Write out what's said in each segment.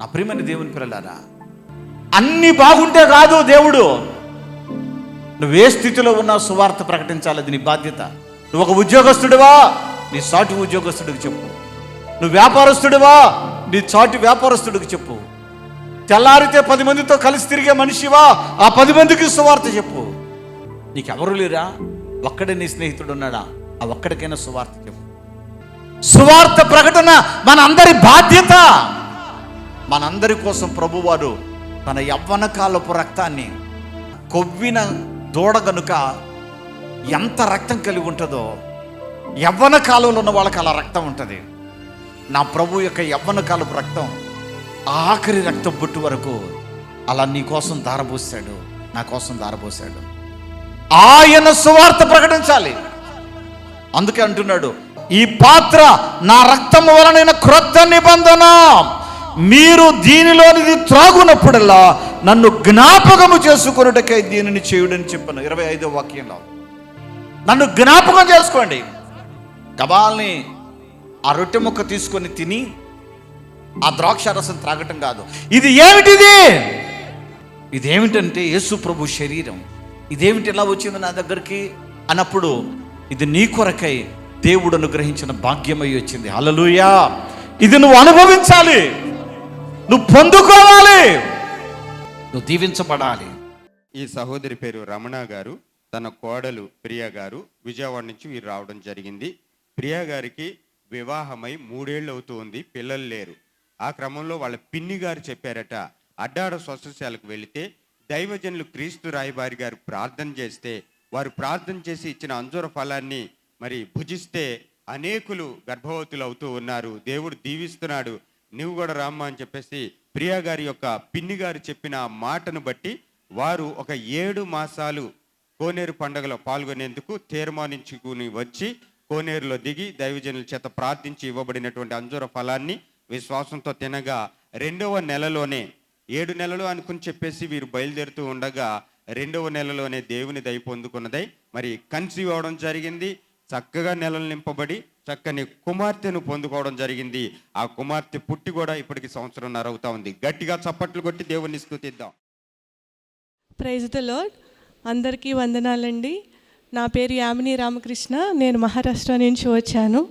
నా ప్రియమైన దేవుని పిల్లలారా అన్ని బాగుంటే కాదు దేవుడు. నువ్వు ఏ స్థితిలో ఉన్నా సువార్త ప్రకటించాలి అది నీ బాధ్యత. నువ్వు ఒక ఉద్యోగస్తుడివా నీ సాటి ఉద్యోగస్తుడికి చెప్పు. నువ్వు వ్యాపారస్తుడివా నీ చాటి వ్యాపారస్తుడికి చెప్పు. తెల్లారితే పది మందితో కలిసి తిరిగే మనిషివా ఆ పది మందికి సువార్త చెప్పు. నీకెవరు లేరా? ఒక్కడే నీ స్నేహితుడు ఉన్నాడా ఆ ఒక్కడికైనా సువార్త చెప్పు. సువార్త ప్రకటన మన అందరి బాధ్యత. మనందరి కోసం ప్రభువారు తన యవ్వన కాలపు రక్తాన్ని కొవ్విన దూడ గనుక ఎంత రక్తం కలిగి ఉంటుందో యవ్వన కాలంలో ఉన్న వాళ్ళకి అలా రక్తం ఉంటుంది. నా ప్రభు యొక్క యవ్వన కాలపు రక్తం ఆఖరి రక్తం బొట్టు వరకు అలా నీ కోసం దారబోసాడు నా కోసం దారబోసాడు. ఆయన సువార్త ప్రకటించాలి. అందుకే అంటున్నాడు ఈ పాత్ర నా రక్తము వలనైన క్రొత్త నిబంధన. మీరు దీనిలోనిది త్రాగునప్పుడల్లా నన్ను జ్ఞాపకము చేసుకున్నటకై దీనిని చేయుడని చెప్పాను ఇరవై ఐదో వాక్యంలో. నన్ను జ్ఞాపకం చేసుకోండి. గబాల్ని ఆ రొట్టె ముక్క తీసుకొని తిని ఆ ద్రాక్ష రసం త్రాగటం కాదు. ఇది ఏమిటిది? ఇదేమిటంటే యేసు ప్రభు శరీరం. ఇదేమిటి ఎలా వచ్చింది నా దగ్గరికి అన్నప్పుడు ఇది నీ కొరకై దేవుడు అనుగ్రహించిన భాగ్యమై వచ్చింది. అలలుయా ఇది నువ్వు అనుభవించాలి. నువ్వు పొందుకోవాలి. నువ్వు దీవించబడాలి. ఈ సహోదరి పేరు రమణ గారు తన కోడలు ప్రియ గారు విజయవాడ నుంచి వీరు రావడం జరిగింది. ప్రియ గారికి వివాహమై మూడేళ్ళు అవుతుంది పిల్లలు లేరు. ఆ క్రమంలో వాళ్ళ పిన్ని గారు చెప్పారట అడ్డాడ స్వస్థశాలకు వెళితే దైవజనులు క్రీస్తు రాయబారి గారు ప్రార్థన చేస్తే వారు ప్రార్థన చేసి ఇచ్చిన అంజూర ఫలాన్ని మరి భుజిస్తే అనేకులు గర్భవతులు అవుతూ ఉన్నారు. దేవుడు దీవిస్తున్నాడు. నువ్వు కూడా రామ్మా అని చెప్పేసి ప్రియా గారి యొక్క పిన్ని గారు చెప్పిన మాటను బట్టి వారు ఒక ఏడు మాసాలు కోనేరు పండుగలో పాల్గొనేందుకు తీర్మానించుకుని వచ్చి కోనేరులో దిగి దైవజనుల చేత ప్రార్థించి ఇవ్వబడినటువంటి అంజూర ఫలాన్ని విశ్వాసంతో తినగా రెండవ నెలలోనే ఏడు నెలలు అనుకుని చెప్పేసి వీరు బయలుదేరుతూ ఉండగా రెండవ నెలలోనే దేవుని దయ పొందుకున్నదై మరి కన్సీవ్ అవడం జరిగింది. చక్కగా నెలలు నింపబడి చక్కని కుమార్తెను పొందుకోవడం జరిగింది. ఆ కుమార్తె పుట్టి కూడా ఇప్పటికి సంవత్సరంన్నర అవుతా ఉంది. గట్టిగా చప్పట్లు కొట్టి దేవుణ్ణి స్థుతిద్దాం. ప్రైజ్ ద లార్డ్ అందరికీ వందనాలండి. నా పేరు యామిని రామకృష్ణ. నేను మహారాష్ట్ర నుంచి వచ్చాను.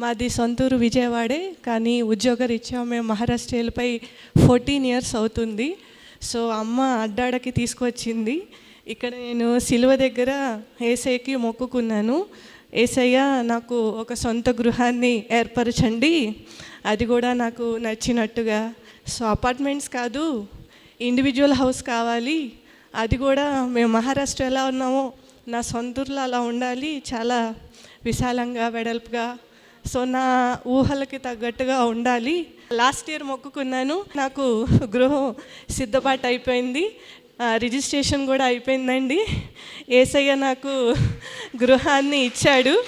మాది సొంతూరు విజయవాడే కానీ ఉద్యోగరీత్యా మేము మహారాష్ట్ర వెళ్ళిపోయి ఫోర్టీన్ ఇయర్స్ అవుతుంది. సో అమ్మ అడ్డాడకి తీసుకొచ్చింది. ఇక్కడ నేను సిలువ దగ్గర ఏసైకి మొక్కుకున్నాను. ఏసయ్య నాకు ఒక సొంత గృహాన్ని ఏర్పరచండి. అది కూడా నాకు నచ్చినట్టుగా. సో అపార్ట్మెంట్స్ కాదు ఇండివిజువల్ హౌస్ కావాలి. అది కూడా మేము మహారాష్ట్ర ఎలా ఉన్నామో. నా సొంతూరులో అలా ఉండాలి. చాలా విశాలంగా వెడల్పుగా. సో నా ఊహలకి తగ్గట్టుగా ఉండాలి. లాస్ట్ ఇయర్ మొక్కుకున్నాను. నాకు గృహం సిద్ధపాటు అయిపోయింది. రిజిస్ట్రేషన్ కూడా అయిపోయిందండి. ఏసయ్య నాకు గృహాన్ని ఇచ్చాడు.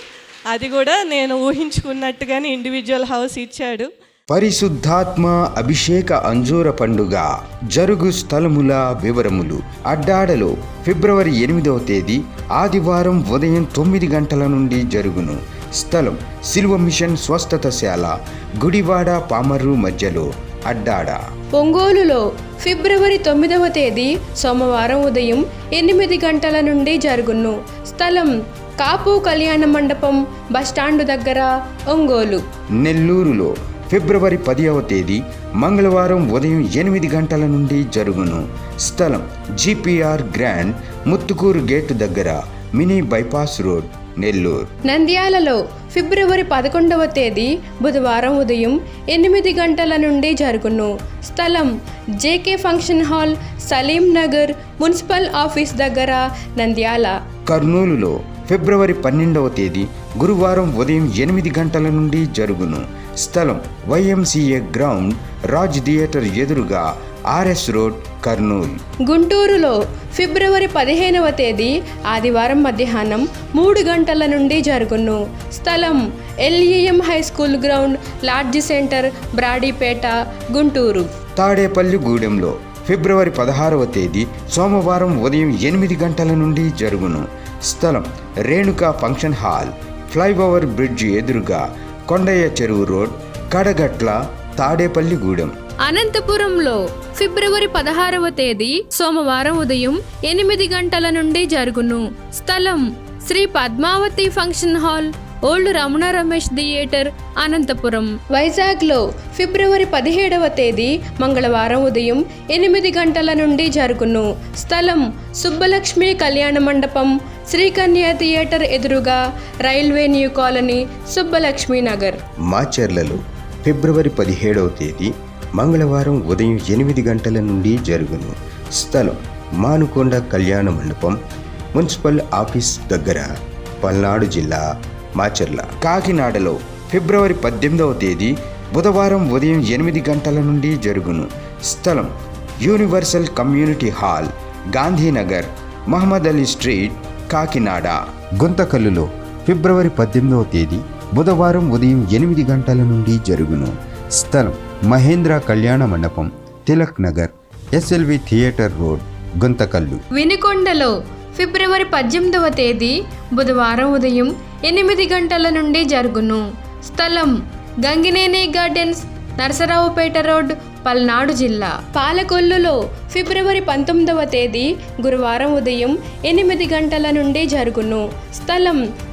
అది కూడా నేను ఊహించుకున్నట్టుగానే ఇండివిజువల్ హౌస్ ఇచ్చాడు. పరిశుద్ధాత్మ అభిషేక అంజూర పండుగ జరుగు స్థలముల వివరములు. అడ్డాడలో ఫిబ్రవరి ఎనిమిదవ తేదీ ఆదివారం ఉదయం తొమ్మిది గంటల నుండి జరుగును. స్థలం సిల్వ మిషన్ స్వస్థతశాల గుడివాడ పామర్రు మధ్యలో అడ్డాడ. ఒంగోలులో ఫిబ్రవరి తొమ్మిదవ తేదీ సోమవారం ఉదయం ఎనిమిది గంటల నుండి జరుగును. స్థలం కాపు కళ్యాణ మండపం బస్టాండు దగ్గర ఒంగోలు. నెల్లూరులో ఫిబ్రవరి పదివ తేదీ మంగళవారం ఉదయం ఎనిమిది గంటల నుండి జరుగును. స్థలం జిపిఆర్ గ్రాండ్ ముత్తుకూరు గేటు దగ్గర మినీ బైపాస్ రోడ్. నెల్లూరు. నంద్యాలలో ఫిబ్రవరి పదకొండవ తేదీ బుధవారం ఉదయం ఎనిమిది గంటల నుండి జరుగును. స్థలం JK function hall Salim Nagar municipal office దగ్గర నంద్యాల. కర్నూలులో ఫిబ్రవరి పన్నెండవ తేదీ గురువారం ఉదయం ఎనిమిది గంటల నుండి జరుగును. స్థలం వైఎంసీఏ గ్రౌండ్ రాజ్ థియేటర్ ఎదురుగా ఆర్ఎస్ రోడ్ కర్నూలు. గుంటూరులో ఫిబ్రవరి పదిహేనవ తేదీ ఆదివారం మధ్యాహ్నం మూడు గంటల నుండి జరుగును. స్థలం LEM high school ground lodge centre Brodipet Guntur. Tadepalli గూడెంలో ఫిబ్రవరి పదహారవ తేదీ సోమవారం ఉదయం ఎనిమిది గంటల నుండి జరుగును. స్థలం Renuka function hall flyover bridge ఎదురుగా కొండయ్య చెరువు రోడ్ కడగట్ల తాడేపల్లి గూడెం. అనంతపురంలో ఫిబ్రవరి పదహారవ తేదీ సోమవారం ఉదయం ఎనిమిది గంటల నుండి జరుగును. స్థలం Sri Padmavathi function hall old Ramana Ramesh theatre Anantapur. వైజాగ్లో ఫిబ్రవరి పదిహేడవ తేదీ మంగళవారం ఉదయం ఎనిమిది గంటల నుండి జరుగును. స్థలం సుబ్బలక్ష్మి కళ్యాణ మండపం శ్రీకన్య థియేటర్ ఎదురుగా railway new colony Subbalakshmi Nagar మాచర్లలో ఫిబ్రవరి పదిహేడవ తేదీ మంగళవారం ఉదయం ఎనిమిది గంటల నుండి జరుగును. స్థలం మానుకొండ కళ్యాణ మండపం మున్సిపల్ ఆఫీస్ దగ్గర పల్నాడు జిల్లా మాచర్ల. కాకినాడలో ఫిబ్రవరి పద్దెనిమిదవ తేదీ బుధవారం ఉదయం ఎనిమిది గంటల నుండి జరుగును. స్థలం universal community hall Gandhinagar Mohammed Ali street Kakinada. గుంతకల్లులో ఫిబ్రవరి పద్దెనిమిదవ తేదీ బుధవారం ఉదయం ఎనిమిది గంటల నుండి జరుగును. స్థలం Mahendra Kalyana Mandapam Tilak Nagar SLV theatre road Guntakal. వినుకొండలో ఫిబ్రవరి పద్దెనిమిదవ తేదీ బుధవారం ఉదయం ఎనిమిది గంటల నుండి జరుగును. స్థలం గంగినేని గార్డెన్స్ నరసరావుపేట రోడ్ పల్నాడు జిల్లా. పాలకొల్లులో ఫిబ్రవరి పంతొమ్మిదవ తేదీ గురువారం ఉదయం ఎనిమిది గంటల నుండి జరుగును. స్థలం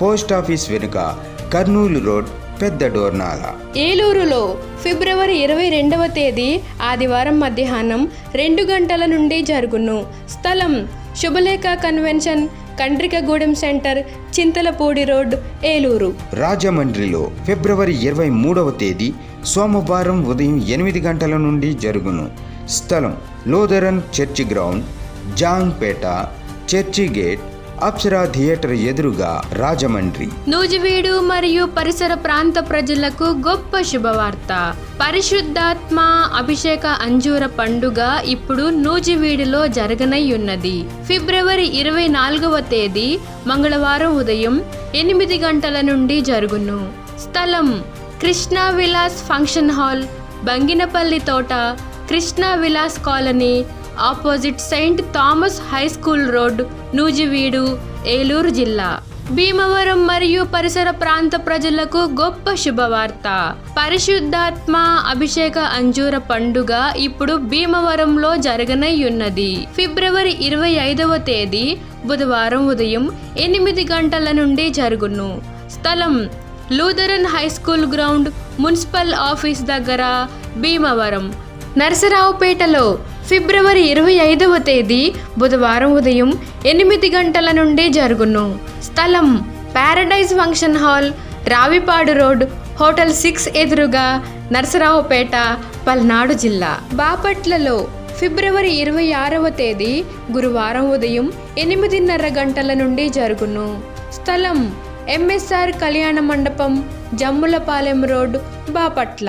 పోస్ట్ ఆఫీస్ వెనుక కర్నూలు రోడ్ పెద్ద డోర్నాల. ఏలూరులో ఫిబ్రవరి ఇరవై రెండవ తేదీ ఆదివారం మధ్యాహ్నం రెండు గంటల నుండి జరుగును. స్థలం Subhalekha convention Kandrikagudem centre Chintalapudi road Eluru. రాజమండ్రిలో ఫిబ్రవరి ఇరవై మూడవ తేదీ సోమవారం ఉదయం ఎనిమిది గంటల నుండి జరుగును. స్థలం Lutheran church ground Jangpet church gate Apsara theatre ఎదురుగా రాజమండ్రి. నూజివీడు మరియు పరిసర ప్రాంత ప్రజలకు గొప్ప శుభవార్త. పరిశుద్ధాత్మ అభిషేక అంజూర పండుగ ఇప్పుడు నూజివీడులో జరగనయ్యున్నది. ఫిబ్రవరి ఇరవై నాలుగవ తేదీ మంగళవారం ఉదయం ఎనిమిది గంటల నుండి జరుగును. స్థలం కృష్ణా విలాస్ ఫంక్షన్ హాల్ బంగినపల్లి తోట Krishna Vilas colony opposite Saint Thomas high school road Nuzvid Eluru జిల్లా. భీమవరం మరియు పరిసర ప్రాంత ప్రజలకు గొప్ప శుభవార్త. పరిశుద్ధాత్మ అభిషేక అంజూర పండుగ ఇప్పుడు భీమవరంలో జరగనయ్యున్నది. ఫిబ్రవరి ఇరవై ఐదవ తేదీ బుధవారం ఉదయం ఎనిమిది గంటల నుండి జరుగును. స్థలం Lutheran high school ground municipal office దగ్గర భీమవరం. నరసరావుపేటలో ఫిబ్రవరి ఇరవై ఐదవ తేదీ బుధవారం ఉదయం ఎనిమిది గంటల నుండి జరుగును. స్థలం paradise function hall Ravipadu road hotel six ఎదురుగా నరసరావుపేట పల్నాడు జిల్లా. బాపట్లలో ఫిబ్రవరి ఇరవై ఆరవ తేదీ గురువారం ఉదయం ఎనిమిదిన్నర గంటల నుండి జరుగును. స్థలం ఎంఎస్ఆర్ కళ్యాణ మండపం జమ్ములపాలెం రోడ్ బాపట్ల.